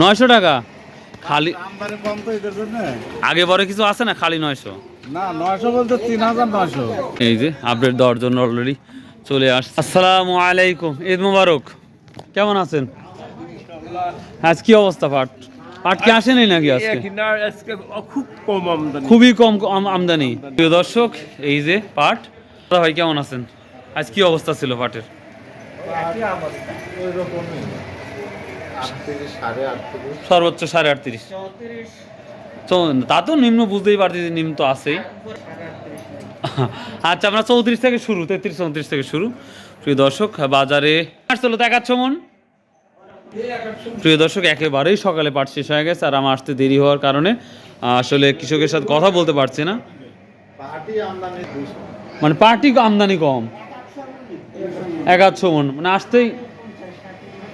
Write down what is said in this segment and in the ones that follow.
নয়শো টাকা? খালি আমদানি কম তো এদের জন্য। আগে পরে কিছু আছে না খালি নয়শো? না নয়শো বলতে তিন হাজার নয়শো। এই যে আপডেট দেওয়ার জন্য অলরেডি চলে আসছে আসসালামু আলাইকুম ঈদ মুবারক। কেমন আছেন? আজ কি অবস্থা পাট? পাট কি আসেনি নাকি আজকে? আজকে খুব কম আমদানি। খুবই কম আমদানি। প্রিয় দর্শক এই যে পাট। ভাই কেমন আছেন? আজ কি অবস্থা ছিল পাটের? সর্বোচ্চ সাড়ে আটত্রিশ তো তা নিম্ন বুঝতেই পারছি যে নিম্ন তো আছেই। আচ্ছা আমরা চৌত্রিশ থেকে শুরু, তেত্রিশ, চৌত্রিশ থেকে শুরু। প্রিয় দর্শক, বাজারে আসছিল তো মন প্রিয় দর্শক, একেবারেই সকালে পাট শেষ হয়ে গেছে, আর আমার আসতে দেরি হওয়ার কারণে, আসলে কৃষকের সাথে কথা বলতে পারছি না। মানে পার্টি আমদানি কম। একাচ্ছ মন মানে আসতেই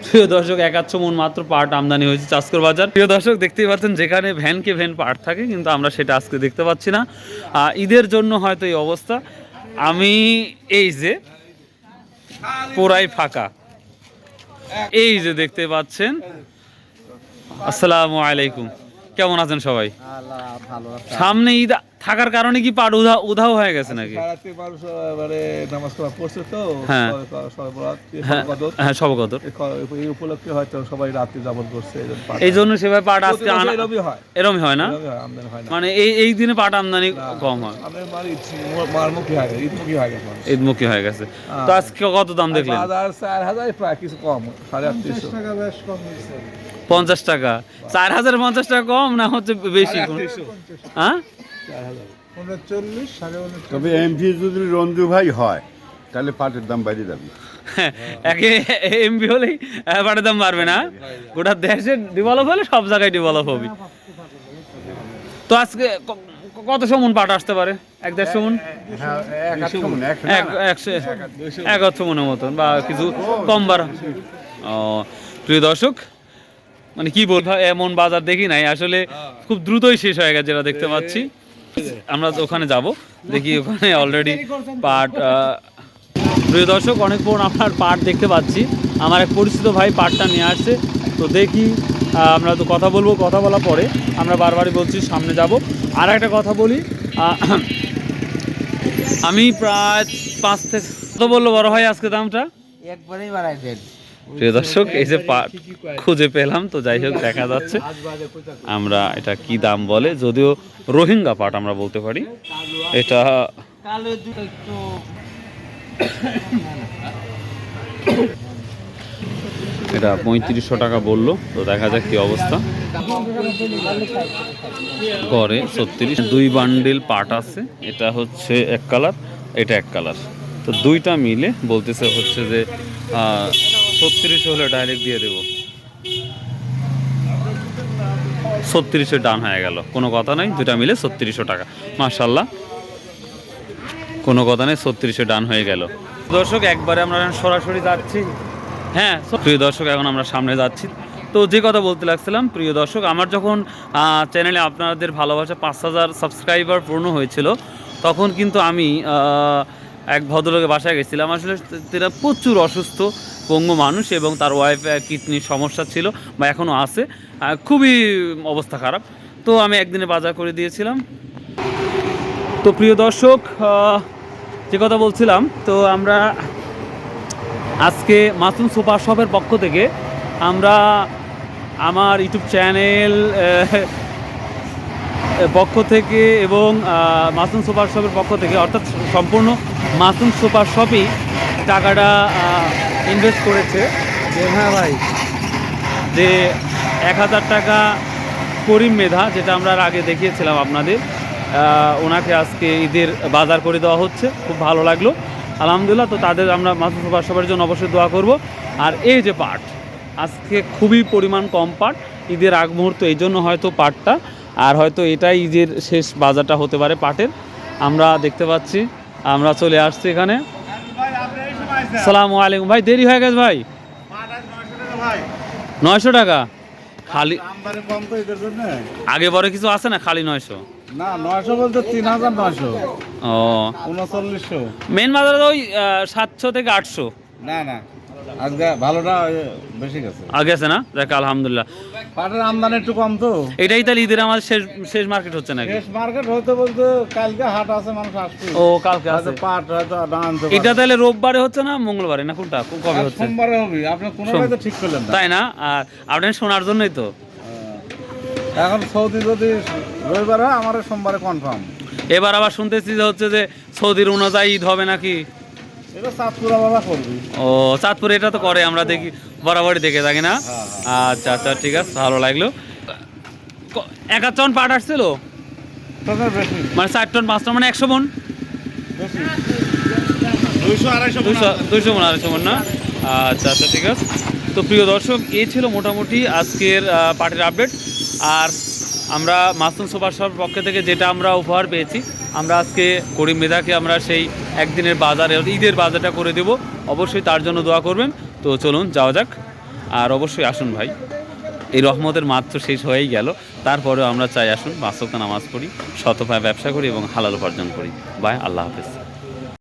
প্রিয় দর্শক একাচ্ছ মন মাত্র পার্ট আমদানি হয়েছে চাষকর বাজার। প্রিয় দর্শক দেখতেই পাচ্ছেন যেখানে ভ্যানকে ভ্যান পার্ট থাকে কিন্তু আমরা সেটা আজকে দেখতে পাচ্ছি না। ঈদের জন্য হয়তো এই অবস্থা। আমি এই যে পুরাই ফাঁকা। এই যে দেখতে পাচ্ছেন আসসালামু আলাইকুম। কেমন আছেন সবাই? সামনে ঈদ থাকার কারণে কি পাট উধা উধাও হয়ে গেছে নাকি? মানুষ নামাজ কালাম পড়ছে তো হ্যাঁ। হ্যাঁ। হ্যাঁ এই উপলক্ষে হয়তো সবাই যাপন করছে এই জন্য সেভাবে পাট আজকে এরমই হয়। এরমই হয় না? আমদানি হয় মানে এই এই দিনে পাট আমদানি কম হয়। হয়ে গেছে ঈদমুখী হয়ে গেছে হয়ে গেছে। তো আজকে কত দাম দেখলেন? চার হাজার প্রায় কিছু কম সাড়ে আটত্রিশশো পঞ্চাশ টাকা চার হাজার পঞ্চাশ টাকা কম না হচ্ছে বেশি? হ্যাঁ? উনচল্লিশ সাড়ে উনচল্লিশ। তবে এমপি যদি রঞ্জু ভাই হয় তাহলে পাটের দাম বাইরে যাবে একে এমবি হলেই পাটের দাম বাড়বে না। গোটা দেশে ডেভেলপ হলে সব জায়গায় ডেভেলপ হবে। তো আজকে কত সমন পাট আসতে পারে? এক দেড়শো মন হ্যাঁ একশো একশো এক একশো মনের মতন বা কিছু কম বাড়া ও প্রিয় দর্শক মানে কি বলব এমন বাজার দেখি নাই। আসলে খুব দ্রুতই শেষ হয়ে গেছে যেটা দেখতে পাচ্ছি। আমরা ওখানে যাব। দেখি ওখানে অলরেডি পাট প্রিয় দর্শক, অনেক পর আপনার পাট দেখতে পাচ্ছি। আমার এক পরিচিত ভাই পাটটা নিয়ে আসছে। তো দেখি আমরা তো কথা বলব, কথা বলার পরে আমরা বারবারই বলছি সামনে যাব। আর একটা কথা বলি আমি প্রায় পাঁচ থেকে কত বলল বড় ভাই আজকে দামটা? একবারেই বাড়াই দেন প্রিয় দর্শক, এই যে পাট খুঁজে পেলাম, তো যাই হোক, দেখা যাচ্ছে আমরা এটা কি দাম বলে, যদিও রোহিঙ্গা পাট আমরা বলতে পারি। এটা এটা পঁয়ত্রিশশো টাকা বলল, তো দেখা যাক কি অবস্থা। করে ছত্রিশ। দুই বান্ডিল পাট আছে, এটা হচ্ছে এক কালার, এটা এক কালার। তো দুইটা মিলে বলতেছে হচ্ছে যে ছত্রিশ হলে ডাইরেক্ট দিয়ে দেবো। ছত্রিশে ডান হয়ে গেল। কোনো কথা নাই, দুটা মিলে ছত্রিশশো টাকা। মার্শাল্লাহ কোনো কথা নেই, ছত্রিশে ডান হয়ে গেল। দর্শক, একবারে আমরা সরাসরি যাচ্ছি। হ্যাঁ প্রিয় দর্শক, এখন আমরা সামনে যাচ্ছি। তো যে কথা বলতে লাগছিলাম, প্রিয় দর্শক, আমার যখন চ্যানেলে আপনাদের ভালোবাসা পাঁচ হাজার সাবস্ক্রাইবার পূর্ণ হয়েছিল, তখন কিন্তু আমি এক ভদ্রলোকের বাসায় গেছিলাম। আসলে তারা প্রচুর অসুস্থ। পঙ্গু মানুষ এবং তার ওয়াইফ কিডনির সমস্যা ছিল বা এখনও আছে। খুবই অবস্থা খারাপ। তো আমি একদিনে বাজার করে দিয়েছিলাম। তো প্রিয় দর্শক যে কথা বলছিলাম, তো আমরা আজকে মাসুম সুপার শপের পক্ষ থেকে আমরা আমার ইউটিউব চ্যানেল পক্ষ থেকে এবং মাসুম সুপার শপের পক্ষ থেকে, অর্থাৎ সম্পূর্ণ মাসুম সুপার শপই টাকাটা ইনভেস্ট করেছে। যে হ্যাঁ ভাই। যে এক হাজার টাকা করিম মেধা যেটা আমরা আগে দেখিয়েছিলাম আপনাদের ওনাকে আজকে ঈদের বাজার করে দেওয়া হচ্ছে। খুব ভালো লাগল। আলহামদুলিল্লাহ তো তাদের আমরা সুপার সবার জন্য অবশ্যই দোয়া করব। আর এই যে পাট আজকে খুবই পরিমাণ কম পাট ঈদের আগ মুহূর্ত এই জন্য হয়তো পাটটা আর হয়তো এটাই ঈদের শেষ বাজারটা হতে পারে পাটের। আমরা দেখতে পাচ্ছি আমরা চলে আসছি এখানে। সালামু আলাইকুম। ভাই দেরি হয়ে গেছে ভাই। নয়শো টাকা? খালি আগে পরে কিছু আছে না খালি নয়শো? না নয়শো বলতে তিন হাজার নয়শো ও। উনচল্লিশশো মেন বাজারে ওই সাতশো থেকে আটশো। না না। আজকে ভালোটা বেশি গেছে। আগে আছে না? দেখ আলহামদুলিল্লাহ। পাটের আমদানি একটু কম তো। এটাই তাহলে ঈদের আমার শেষ শেষ মার্কেট হচ্ছে নাকি? শেষ মার্কেট হতে বলতে কালকে হাট আছে মানুষ আসছে। ও কালকে আছে পাট হয়তো আনতে এটা তাহলে রোববারে হচ্ছে না মঙ্গলবারে না কোনটা? কবে হচ্ছে? সোমবারে হবে আপনি কোনোটাই তো ঠিক করলেন তাই না? আর আপনি শোনার জন্যই তো। এখন সৌদি যদি রবিবার হয় আমার সোমবারে কনফার্ম এবার আবার শুনতেছি যে হচ্ছে যে সৌদির অনুযায়ী ঈদ হবে নাকি? ও চাঁদপুরে এটা তো করে আমরা দেখি বরাবরই দেখে থাকি না? আচ্ছা আচ্ছা ঠিক আছে ভালো লাগল। এক আধ টন পাট আসছিল? মানে চার টন পাঁচ টন মানে একশো মন? দুইশো মন আড়াইশো মন না? আচ্ছা আচ্ছা ঠিক আছে। তো প্রিয় দর্শক এই ছিল মোটামুটি আজকের পার্টির আপডেট আর আমরা মাসুম সুপার শপের পক্ষ থেকে যেটা আমরা উপহার পেয়েছি আমরা আজকে করিম মেধাকে আমরা সেই একদিনের বাজারে, ঈদের বাজারটা করে দেব। অবশ্যই তার জন্য দোয়া করবেন। তো চলুন, যাওয়া যাক। আর অবশ্যই আসুন ভাই। এই রহমতের মাত্র শেষ হয়েই গেল। তারপরেও আমরা চাই আসুন বাস্তবতা নামাজ পড়ি শতপায় ব্যবসা করি এবং হালাল উপার্জন করি। বাই আল্লাহ হাফেজ।